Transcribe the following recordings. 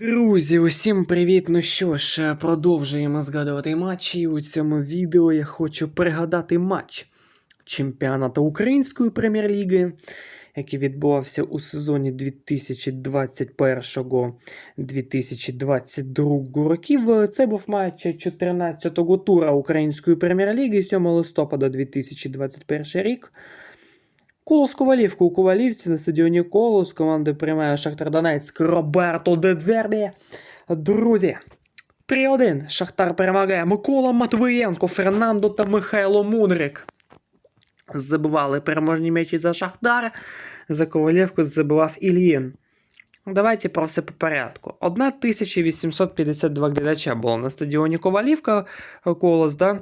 Друзі, усім привіт! Ну що ж, продовжуємо згадувати матчі. У цьому відео я хочу пригадати матч чемпіонату Української прем'єр-ліги, який відбувався у сезоні 2021-2022 років. Це був матч 14-го тура Української прем'єр-ліги 7 листопада 2021 рік. Колос Ковалівка у Ковалівці на стадіоні Колос. Команди приймає Шахтар Донецьк Роберто Дедзербі. Друзі, 3-1. Шахтар перемагає Микола Матвиєнко, Фернандо та Михайло Мудрик. Забивали переможні м'ячі за Шахтар. За Ковалівку забивав Ільїн. Давайте про все по порядку. 1852 глядача було на стадіоні Ковалівка. Колос, да?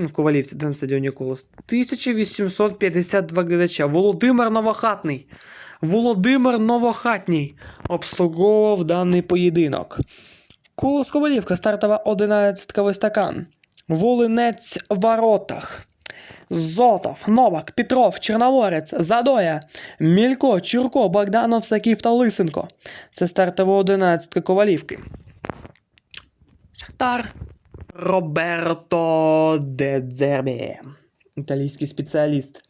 Ну, В Ковалівці, де на стадіоні Колос. 1852 глядача. Володимир Новохатний. Володимир Новохатній обслуговував даний поєдинок. Колос Ковалівка, стартова 11 стакан. Волинець в воротах. Зотов, Новак, Петров, Чорноморець, Задоя, Мілько, Чурко, Богданов, Саків та Лисенко. Це стартова 11 Ковалівки. Шахтар. Роберто Дедзербі. Італійський спеціаліст.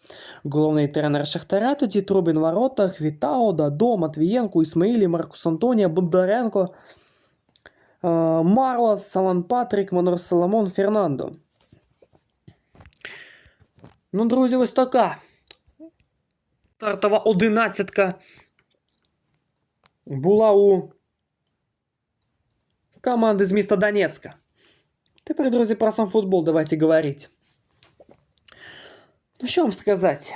Головний тренер Шахтаря тоді Трубін в воротах, Вітао, Дадо, Матвієнко, Ісмаїлі, Маркус Антонія, Бондаренко, е, Марлос, Салан Патрік, Монор Соломон, Фернандо. Ну, друзі, ось така. Стартова одинадцятка була у команди з міста Донецька. Тепер, друзі, про сам футбол давайте говорить. Ну, що вам сказати?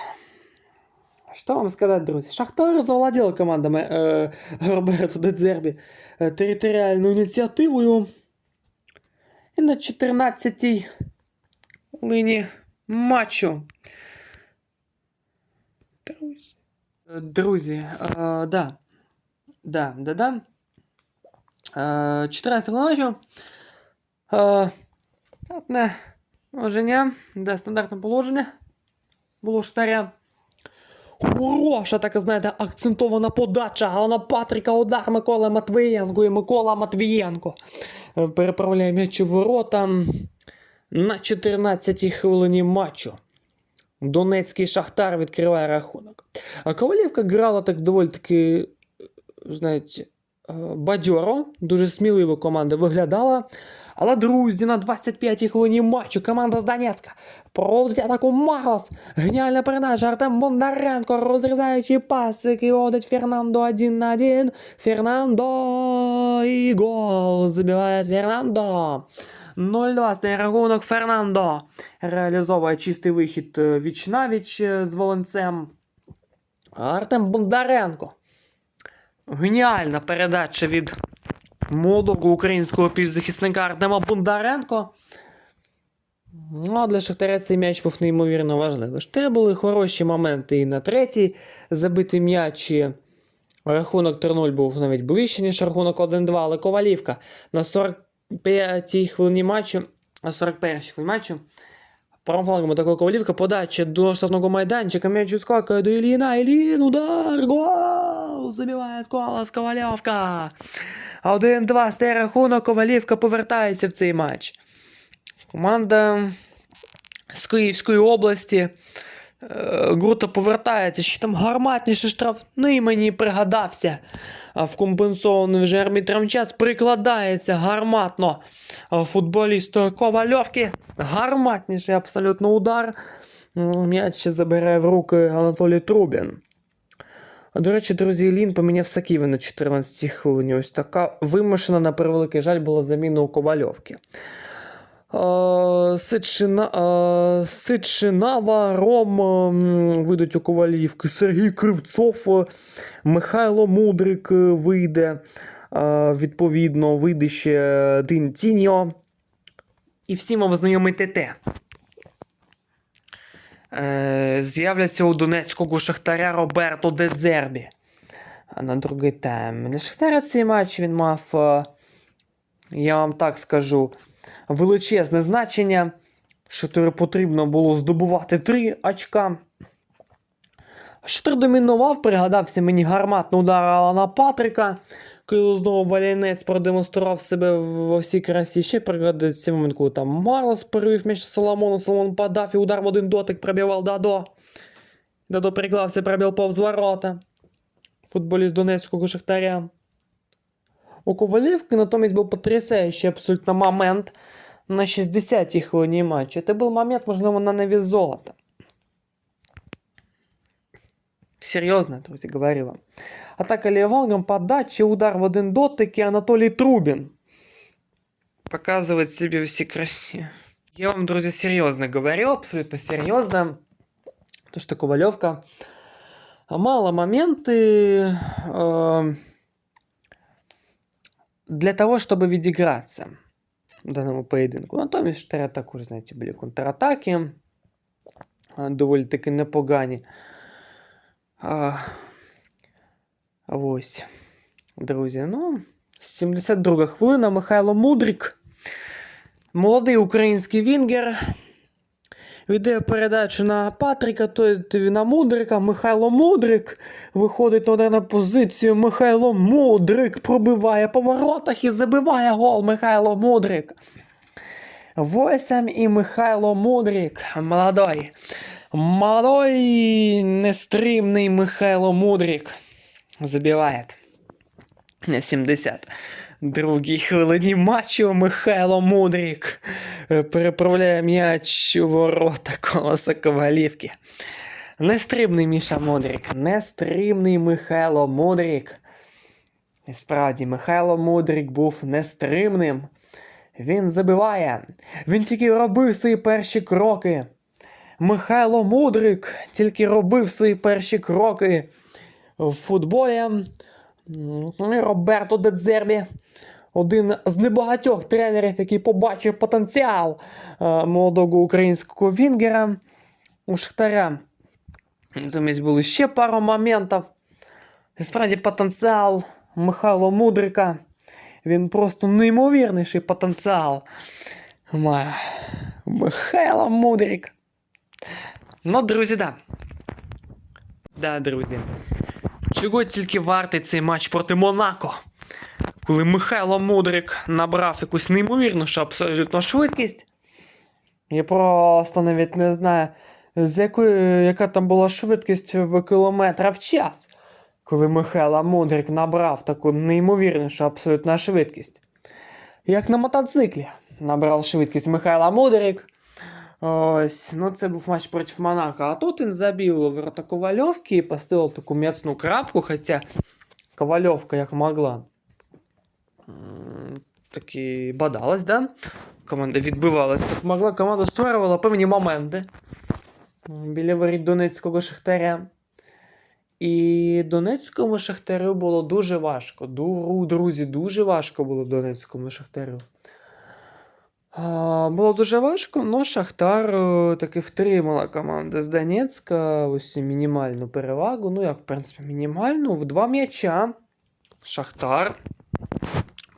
Что вам сказать, друзі? Шахтар завладіла командами е, Роберту Дедзербі е, територіальною ініціативою. І на 14-й линії матчу. Друзі. Е, Друзі, е, да. Да, да, да. Е, 14 матчу. Е, Стандартне положення. Да, стандартне положення. Було штаря. Хороша така, знаєте, акцентована подача. Галана Патріка, удар Микола Матвієнко і Микола Матвієнко. Е, Переправляє м'яч у ворота на 14-й хвилині матчу. Донецький Шахтар відкриває рахунок. А Ковалівка грала так доволі таки, знаєте, е, бадьоро, дуже сміливо команда виглядала. Але, друзі, на 25-й хвилині матчу команда з Донецька проводить атаку Марлос. Геніальна передача Артем Бондаренко, розрізаючи пас, який водить Фернандо один на один. Фернандо і гол забиває Фернандо. 0-2 стає рахунок Фернандо. Реалізовує чистий вихід е, віч-навіч е, з Волонцем. Артем Бондаренко. Геніальна передача від молодого українського півзахисника Артема Бондаренко. Ну, а для Шахтаря цей м'яч був неймовірно важливий. Ще були хороші моменти і на третій забитий м'яч. і Рахунок 3-0 був навіть ближче, ніж рахунок 1-2, але Ковалівка на 45-й хвилині матчу, на 41-й хвилині матчу Правым флангом атакує Ковалівка, подача до штрафного майданчика, м'яч ускакує до Іліна, Ілін, удар, гол! Забиває Колос Ковалівка. 1-2 стає рахунок, Ковалівка повертається в цей матч. Команда з Київської області. е, Грута повертається, що там гарматніший штрафний мені пригадався. В компенсований вже арбітром час прикладається гарматно футболіст Ковальовки. Гарматніший абсолютно удар. М'яч забере в руки Анатолій Трубін. До речі, друзі, Лін поміняв Саківи на 14 й хвилині. Ось така вимушена, на превеликий жаль, була заміна у Ковальовки. Сичина, Сичинава, Ром вийдуть у Ковалівки, Сергій Кривцов, Михайло Мудрик вийде. Відповідно, вийде ще Дин Тіньо. І всім вам знайомий ТТ. Е, З'являться у Донецького Шахтаря Роберто Дедзербі. На другий тайм. Для Шахтаря цей матч він мав, е, я вам так скажу, величезне значення. Шахтарю потрібно було здобувати 3 очка. Шахтар домінував, пригадався мені гарматний удар Алана Патрика, коли знову Валянець продемонстрував себе в всій красі. Ще пригадується цей момент, коли там Марлос перевів м'яч Соломону, Соломон подав і удар в один дотик пробивав Дадо. Дадо приклався, пробив повз ворота. Футболіст Донецького Шахтаря. У Ковалівки натомість був потрясаючий абсолютно момент на 60-й хвилині матчу. Це був момент, можливо, на неві золота. Серьезно, друзі, говорю вам. Атака Левангом, подача, удар в один дотик и Анатолий Трубин. Показывает себе все красе. Я вам, друзья, серьезно говорю, абсолютно серьезно. То, что Ковалевка мало моменты э, для того, чтобы відігратися в даному поєдинку. Натомість Штаря також, знаєте, були контратаки. а, Доволі таки непогані. А, ось. Друзі, ну, 72 хвилина Михайло Мудрик. Молодий український вінгер. Віддає передачу на Патріка, той на Мудрика. Михайло Мудрик виходить на ударну позицію. Михайло Мудрик пробиває по воротах і забиває гол. Михайло Мудрик. Восемь і Михайло Мудрик. Молодой. Молодой нестримний Михайло Мудрик забивает на 70. Другій хвилині матчу Михайло Мудрик е, переправляє м'яч у ворота колоса Ковалівки. Нестримний Міша Мудрик, нестримний Михайло Мудрик. Справді, Михайло Мудрик був нестримним. Він забиває. Він тільки робив свої перші кроки. Михайло Мудрик тільки робив свої перші кроки в футболі. І Роберто Дедзербі, один з небагатьох тренерів, який побачив потенціал е, молодого українського вінгера у Шахтаря. Замість були ще пару моментів. І справді потенціал Михайла Мудрика. Він просто неймовірніший потенціал. Михайло Мудрик. Ну, друзі, да. Да, друзі. Чого тільки вартий цей матч проти Монако? Коли Михайло Мудрик набрав якусь неймовірну ж абсолютно швидкість. Я просто навіть не знаю, з якої, яка там була швидкість в кілометра в час. Коли Михайло Мудрик набрав таку неймовірнішу абсолютно швидкість. Як на мотоциклі набрав швидкість Михайло Мудрик. Ось, ну це був матч проти Монако. А тут він забив ворота Ковальовки і поставив таку м'ясну крапку, хоча Ковальовка як могла. Таки бодалась, да? Команда відбивалась як могла. Команда створювала певні моменти біля воріт Донецького Шахтаря. І Донецькому Шахтарю було дуже важко. Друзі, дуже важко було Донецькому Шахтарю. Було дуже важко, але Шахтар е, таки втримала команда з Донецька ось мінімальну перевагу. Ну, як, в принципі, мінімальну. В два м'яча Шахтар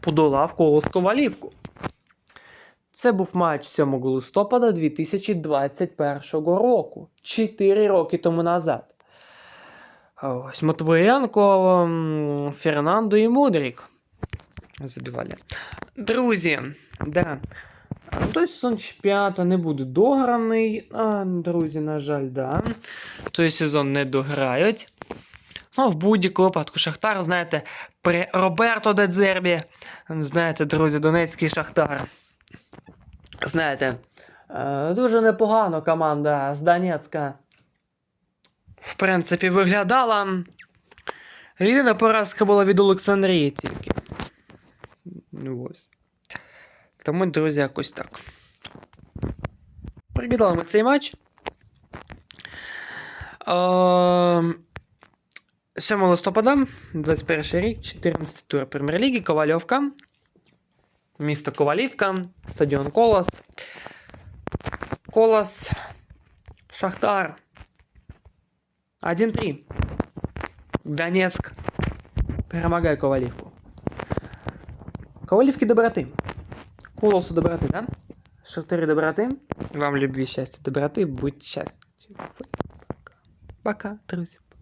подолав колос Ковалівку. Це був матч 7 листопада 2021 року. 4 роки тому назад. Ось Матвієнко, м, Фернандо і Мудрик забивали. Друзі, да. Той сезон чемпіоната не буде дограний. А, друзі, на жаль, да. Той сезон не дограють. Ну, в будь-якому випадку Шахтар, знаєте, при Роберто Дедзербі, знаєте, друзі, Донецький Шахтар. Знаєте, е, дуже непогано команда з Донецька. В принципі, виглядала. Єдина поразка була від Олександрії тільки. Ну ось. Тому, друзі, якось так. Привітали ми цей матч. Ем, 7 листопада, 21 рік, 14 тур Прем'єр-ліги, Ковальовка. Місто Ковалівка, стадіон Колос. Колос. Шахтар. 1-3. Донецьк. Перемагає Ковалівку. Ковалівки доброти. Колосу доброти, да? Шахтарі доброти. Вам любві, щастя, доброти. Будь щасливі. Пока. Пока, друзі.